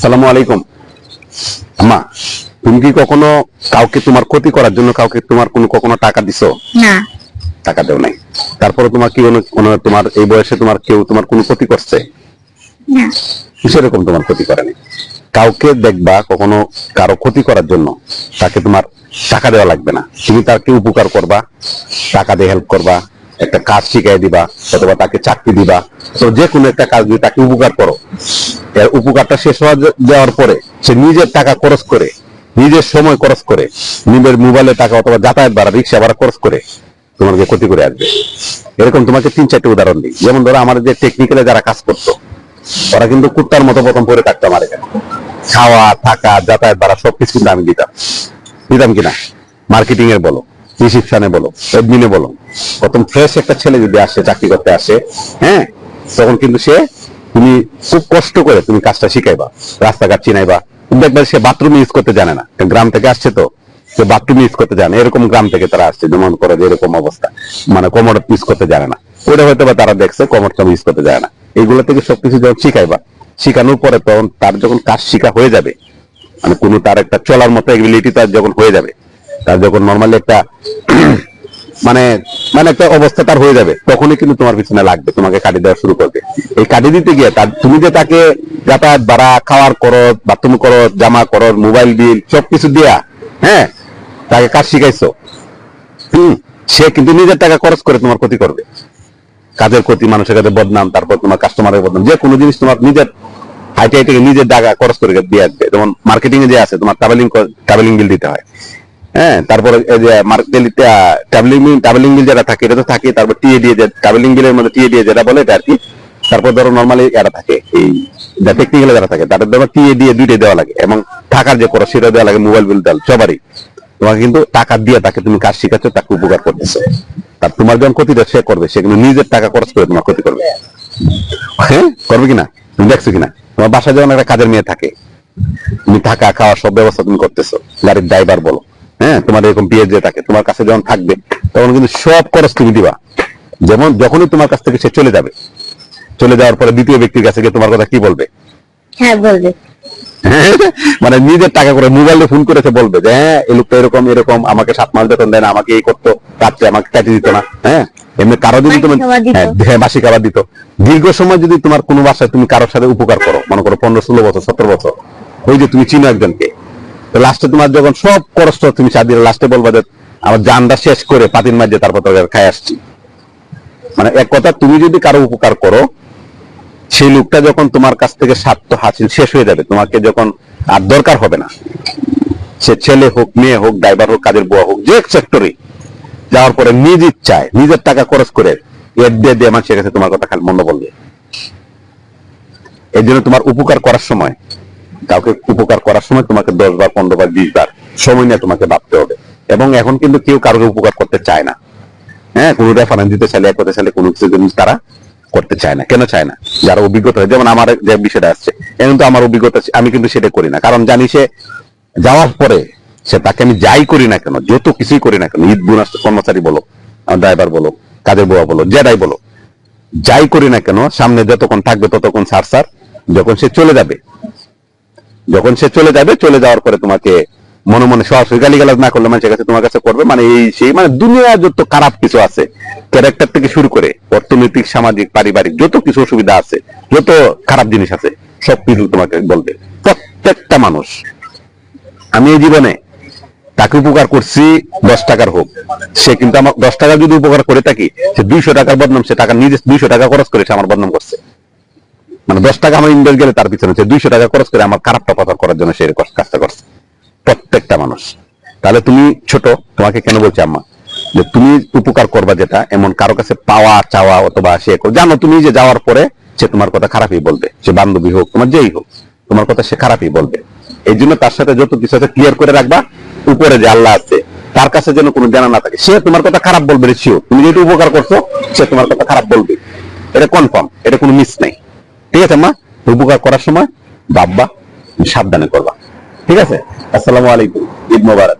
আসসালামু আলাইকুম। আম্মা তুমি কি কখনো কাউকে তোমার ক্ষতি করার জন্য কাউকে তোমার কোনো কখনো টাকা দিছো? না। টাকা দেও নাই। তারপরে তোমার কি কোনো তোমার এই বয়সে তোমার কেউ তোমার কোনো ক্ষতি করছে? না। সেরকম তোমার ক্ষতি করেনি কাউকে দেখবা কখনো কারও ক্ষতি করার জন্য তাকে তোমার টাকা দেওয়া লাগবে না। তুমি তাকে উপকার করবা টাকা দিয়ে হেল্প করবা একটা কাজ শিখাই দিবা অথবা তাকে চাকরি দিবা। তো যে কোনো একটা কাজ দিয়ে তাকে উপকার করো। এর উপকারটা শেষ হওয়া যে- দেওয়ার পরে সে নিজের টাকা খরচ করে, নিজের সময় খরচ করে, নিজের মোবাইলে টাকা অথবা যাতায়াত ভাড়া, রিক্সা ভাড়া খরচ করে তোমাকে ক্ষতি করে আসবে। এরকম তোমাকে তিন চারটে উদাহরণ দিই। যেমন ধরো আমার যে টেকনিক্যালে যারা কাজ করতো, ওরা কিন্তু কুত্তার মতো প্রথম পরে থাকতো আমার এখানে। খাওয়া, থাকা, যাতায়াত ভাড়া সবকিছু কিন্তু আমি দিতাম। দিতাম কিনা? মার্কেটিং এর বলো রিসিপশনে বলো এডমিনে বলো। প্রথম ফ্রেশ একটা ছেলে যদি আসে, চাকরি করতে আসে হ্যাঁ তখন কিন্তু সে তুমি খুব কষ্ট করে তুমি কাজটা শিখাইবা, রাস্তাঘাট চিনাইবা। দেখবে সে বাথরুম ইউজ করতে জানে না গ্রাম থেকে আসছে তো, সে বাথরুম ইউজ করতে জানে এরকম গ্রাম থেকে তারা আসছে, যেমন করে এরকম অবস্থা। মানে কোমর ইউজ করতে জানে না। ওটা হয়তো বা তারা দেখছে কোমরটা ইউজ করতে জানে না। এগুলো থেকে সবকিছু যখন শিখাইবা, শিখানোর পরে তখন তার যখন কাজ শিখা হয়ে যাবে মানে কোনো তার একটা চলার মতো এবিলিটি তার যখন হয়ে যাবে, তার যখন নর্মালি একটা মানে মানে একটা অবস্থা তার হয়ে যাবে। তখনই কিন্তু তোমার পিছনে লাগবে, তোমাকে কাটি দেওয়া শুরু করবে। এই কাটি দিতে গিয়ে তার তুমি যে তাকে যাতায়াত, ভাড়া, খাওয়ার করো বাথরুম করো জামা করো মোবাইল বিল, সবকিছু দিয়া হ্যাঁ তাকে কাজ শিখাইছো, হম, সে কিন্তু নিজের টাকা খরচ করে তোমার ক্ষতি করবে। কাজের ক্ষতি, মানুষের কাছে বদনাম, তারপর তোমার কাস্টমারের বদনাম, যে কোনো জিনিস তোমার নিজের হাইটে হাইটে নিজের টাকা খরচ করে দিয়ে আসবে। যেমন মার্কেটিং এ যে আছে, তোমার ট্রাভেলিং ট্রাভেলিং বিল দিতে হয়। হ্যাঁ তারপরে যে বিল থাকে, এটা তো থাকে, তারপর দিয়ে যে বিলের মধ্যে দিয়ে যেটা বলে আর কি। তারপর ধরো নর্মালি থাকে, এই টেকনিক্যাল যারা থাকে, তাদের ধরো দিয়ে দেওয়া লাগে, এবং টাকার যে সেটা দেওয়া লাগে মোবাইল বিল দেওয়া সবারই। তোমাকে কিন্তু টাকা দিয়ে তাকে তুমি কাজ শিখাচ্ছ, তাকে উপকার করতেছো। তার তোমার যখন ক্ষতিটা সে করবে, সে কিন্তু নিজের টাকা খরচ করে তোমার ক্ষতি করবে। হ্যাঁ করবে কিনা? তুমি দেখছ কিনা? তোমার বাসায় যখন একটা কাজের মেয়ে থাকে, তুমি থাকা, খাওয়া সব ব্যবস্থা তুমি করতেছো, গাড়ির ড্রাইভার বলো। হ্যাঁ তোমার এরকম বিয়ে যে থাকে তোমার কাছে যখন থাকবে তখন কিন্তু সব খরচ তুমি দিবা। যেমন যখনই তোমার কাছ থেকে সে চলে যাবে চলে যাওয়ার পরে দ্বিতীয় ব্যক্তির কাছে গিয়ে তোমার কথা কি বলবে? হ্যাঁ বলবে। মানে নিজের টাকা করে মোবাইলে ফোন করেছে বলবে যে হ্যাঁ এই লোকটা এরকম এরকম আমাকে সাত মাস বেতন দেয় না আমাকে এই করতো রাত্রে আমাকে কাটিয়ে দিত না। হ্যাঁ এমনি কারও যদি তুমি। হ্যাঁ, হ্যাঁ মাসিক খাবার দিত। দীর্ঘ সময় যদি তোমার কোনো বাসায় তুমি কারোর সাথে উপকার করো মনে করো পনেরো ষোলো বছর সতেরো বছর ওই যে তুমি চিনো একজনকে লাস্টে তোমার যখন সব খরচ তুমি সার দিলে লাস্টে বলবা যে আমার জানটা শেষ করে পাতিন মাঝে তারপর তোর খাই আসছি। মানে এক কথা, তুমি যদি কারও উপকার করো, সেই লোকটা যখন তোমার কাছ থেকে স্বার্থ হাসিল, শেষ হয়ে যাবে। তোমাকে যখন আর দরকার হবে না। সে ছেলে হোক, মেয়ে হোক ড্রাইভার হোক, কাজের বুয়া হোক, যে সেক্টরে যাওয়ার পরে নিজ ইচ্ছায়, নিজের টাকা খরচ করে এর দিয়ে দিয়ে মানুষের কাছে তোমার কথা খালি মন্দ বলবে এই জন্য তোমার উপকার করার সময় কাউকে উপকার করার সময় তোমাকে দশ বার, পনেরো বার, বিশ বার সময় নিয়ে তোমাকে ভাবতে হবে। এবং এখন কিন্তু কেউ কারোর উপকার করতে চায় না। হ্যাঁ কোনো রেফারেন্স দিতে চাইলে কথা চাইলে কোনো কিছু জিনিস তারা করতে চায় না। কেন চায় না? যারা অভিজ্ঞতা যেমন আমার যে বিষয়টা আসছে, এখন তো আমার অভিজ্ঞতা আমি কিন্তু সেটা করি না। কারণ জানি সে যাওয়ার পরে সে তাকে আমি যাই করি না কেন, যত কিছুই করি না কেন, ঈদ, বোনাস, কর্মচারী বলো ড্রাইভার বলো, কাজের বুয়া বলো যেটাই বলো, যাই করি না কেন, সামনে যতক্ষণ থাকবে ততক্ষণ সার সার যখন সে চলে যাবে যখন সে চলে যাবে, চলে যাওয়ার পরে তোমাকে মনে মনে সরাসরি গালিগালাজ না করলে মানুষের কাছে তোমার কাছে করবে। মানে এই সেই মানে দুনিয়া যত খারাপ কিছু আছে ক্যারেক্টার থেকে শুরু করে অর্থনৈতিক, সামাজিক, পারিবারিক যত কিছু অসুবিধা আছে, যত খারাপ জিনিস আছে, সব কিছু তোমাকে বলবে। প্রত্যেকটা মানুষ। আমি এই জীবনে তাকে উপকার করছি দশ টাকার হোক। সে কিন্তু আমার দশ টাকা যদি উপকার করে থাকি, সে দুইশো টাকার বদনাম, সে টাকা নিজে দুইশো টাকা খরচ করে সে আমার বদনাম করছে। মানে দশ টাকা আমার ইনভেস্ট গেলে তার পিছনে সে দুইশো টাকা খরচ করে আমার খারাপটা কথা করার জন্য সে কাজটা করছে। প্রত্যেকটা মানুষ। তাহলে তুমি ছোট, তোমাকে কেন বলছি আম্মা? যে তুমি উপকার করবা যেটা, এমন কারও কাছে পাওয়া, চাওয়া অথবা সে জানো তুমি যে যাওয়ার পরে সে তোমার কথা খারাপই বলবে। সে বান্ধবী হোক, তোমার যেই হোক, তোমার কথা সে খারাপই বলবে। এই জন্য তার সাথে যত কিছু আছে ক্লিয়ার করে রাখবা, উপরে যে আল্লাহ আছে, তার কাছে যেন কোনো জানা না থাকে। সে তোমার কথা খারাপ বলবে শিও তুমি যেহেতু উপকার করছ, সে তোমার কথা খারাপ বলবে। এটা কনফার্ম এটা কোনো মিস নাই। ঠিক আছে, মা? উপকার করার সময় বাব্বা সাবধানে করবা। ঠিক আছে? আসসালামু আলাইকুম। ঈদ মোবারক।